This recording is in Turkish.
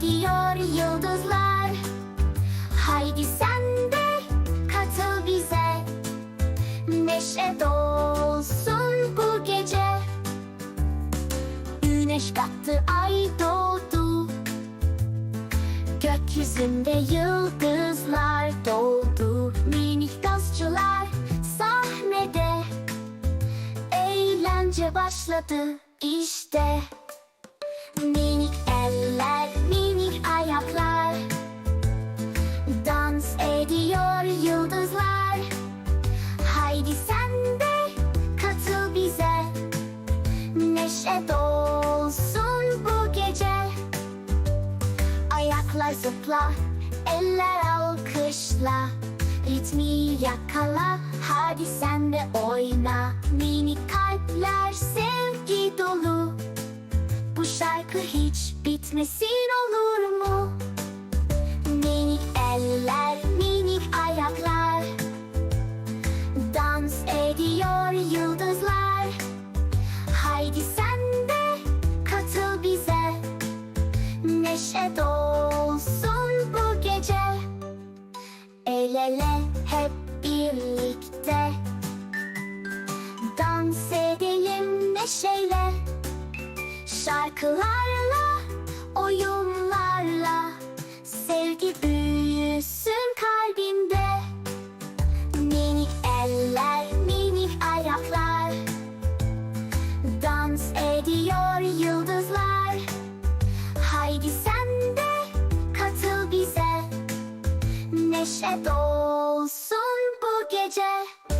gidiyor yıldızlar. Haydi sen de katıl bize. Neşe dolsun bu gece. Güneş battı ay doğdu. Gökyüzünde yıldızlar doğdu. Minik dansçılar sahnede. Eğlence başladı işte. Neşe dolsun bu gece. Ayaklar zıpla, eller alkışla. Ritmi yakala, hadi sen de oyna. Minik kalpler sevgi dolu. Bu şarkı hiç bitmesin olur mu? Minik eller, minik ayaklar. Dans ediyor yıldızlar. Haydi sen birlikte Dans edelim neşeyle Şarkılarla, oyunlarla. Sevgi büyüsün kalbimde. Minik eller, minik ayaklar. Dans ediyor yıldızlar. Haydi sen de katıl bize. Neşe dolsun bu gece